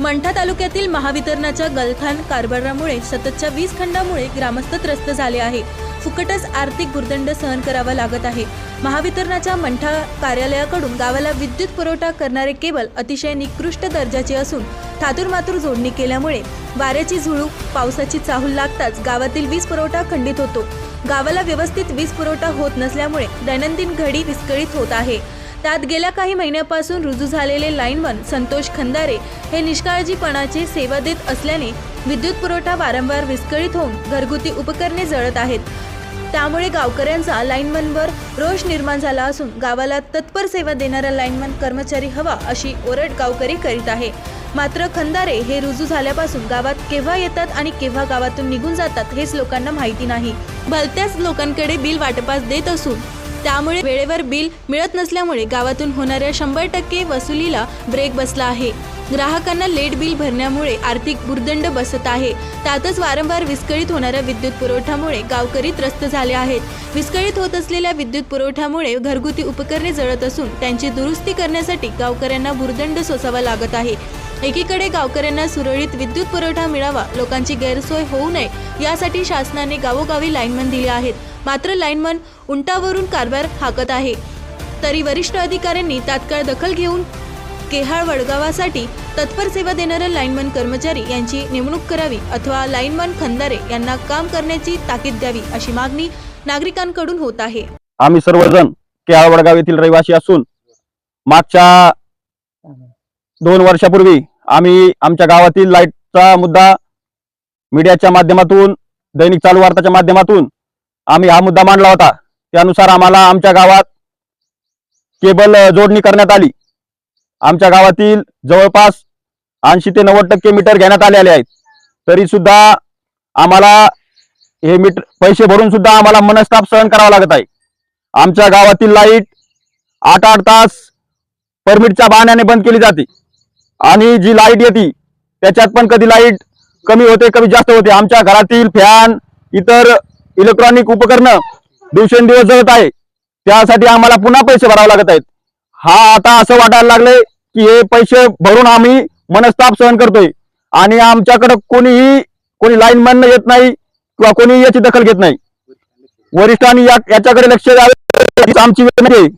मंठा तालुक्यातील महावितरणाच्या गलथान कारभारामुळे सततच्या वीज खंडामुळे ग्रामस्थ त्रस्त झाले आहे फुकटच आर्थिक भुर्दंड सहन करावा लागत आहे. महावितरणाच्या मंठा कार्यालयाकडून गावाला विद्युत पुरवठा करणारे केबल अतिशय निकृष्ट दर्जाचे असून थातूरमातूर जोडणी केल्यामुळे वाऱ्याची झुळूक पावसाची चाहूल लागताच गावातील वीज पुरवठा खंडित होतो. गावाला व्यवस्थित वीज पुरवठा होत नसल्यामुळे दैनंदिन घडी विस्कळीत होत आहे. त्यात गेल्या काही महिन्यापासून रुजू झालेले लाईनमन संतोष खंदारे हे निष्काळजीपणाची सेवा देत असल्याने विद्युत पुरवठा वारंवार विस्कळीत होऊन घरगुती उपकरणे जळत आहेत. त्यामुळे गावकऱ्यांचा लाईनमनवर रोष निर्माण झाला असून गावाला तत्पर सेवा देणारा लाईनमन कर्मचारी हवा अशी ओरड गावकरी करीत आहे. मात्र खंदारे हे रुजू झाल्यापासून गावात केव्हा येतात आणि केव्हा गावातून निघून जातात हेच लोकांना माहिती नाही. भलत्याच लोकांकडे बिल वाटपास देत असून त्यामुळे वेळेवर बिल मिळत नसल्यामुळे गावातून होणाऱ्या शंभर टक्के वसुलीला ब्रेक बसला आहे. ग्राहकांना लेट बिल भरण्यामुळे आर्थिक भुर्दंड बसत आहे. त्यातच वारंवार विस्कळीत होणाऱ्या विद्युत पुरवठ्यामुळे गावकरी त्रस्त झाले आहेत. विस्कळीत होत असलेल्या विद्युत पुरवठ्यामुळे घरगुती उपकरणे जळत असून त्यांची दुरुस्ती करण्यासाठी गावकऱ्यांना भुर्दंड सोसावा लागत आहे. एकीकडे गावकऱ्यांना सुरळीत विद्युत पुरवठा मिळावा लोकांची गैरसोय होऊ नये यासाठी शासनाने गावोगावी लाईनमन दिले आहेत. मात्र लाईनमन उंटावरून कारभार हाकत आहे. तरी वरिष्ठ अधिकाऱ्यांनी तात्काळ दखल घेऊन केहाळ वडगावासाठी तत्पर सेवा देणाऱ्या लाईनमन कर्मचारी यांची नेमणूक करावी अथवा लाईनमन खंदारे यांना काम करण्याची ताकीद द्यावी अशी मागणी नागरिकांकडून होत आहे. आम्ही सर्वजण केहाळ वडगाव येथील रहिवासी असून मागच्या दोन वर्षापूर्वी आम्ही आमच्या गावातील लाईटचा मुद्दा मीडियाच्या माध्यमातून दैनिक चालू वार्ताच्या माध्यमातून आम्ही हा मुद्दा मांडला होता. त्यानुसार आम्हाला आमच्या गावात केबल जोडणी करण्यात आली. आमच्या गावातील जवळपास ऐंशी ते नव्वद टक्के मीटर घेण्यात आलेले आहेत. तरी सुद्धा आम्हाला हे मीटर पैसे भरून सुद्धा आम्हाला मनस्ताप सहन करावा लागत आहे. आमच्या गावातील लाइट आठ आठ तास परमिटच्या बहाण्याने बंद केली जाते. आणि जी लाइट येते त्याच्यात पण कधी लाइट कमी होते कमी जास्त होते. आमच्या घरातील फॅन इतर इलेक्ट्रॉनिक उपकरणं दिवसेंदिवस जळत आहे. त्यासाठी आम्हाला पुन्हा पैसे भरावे लागत आहेत. हा आता असं वाटायला लागलंय की हे पैसे भरून आम्ही मनस्ताप सहन करतोय. आणि आमच्याकडे कोणीही कोणी लाईन म्हणणं येत नाही किंवा कोणी याची दखल घेत नाही. वरिष्ठांनी या- याच्याकडे लक्ष द्यावे. आमची विनंती आहे.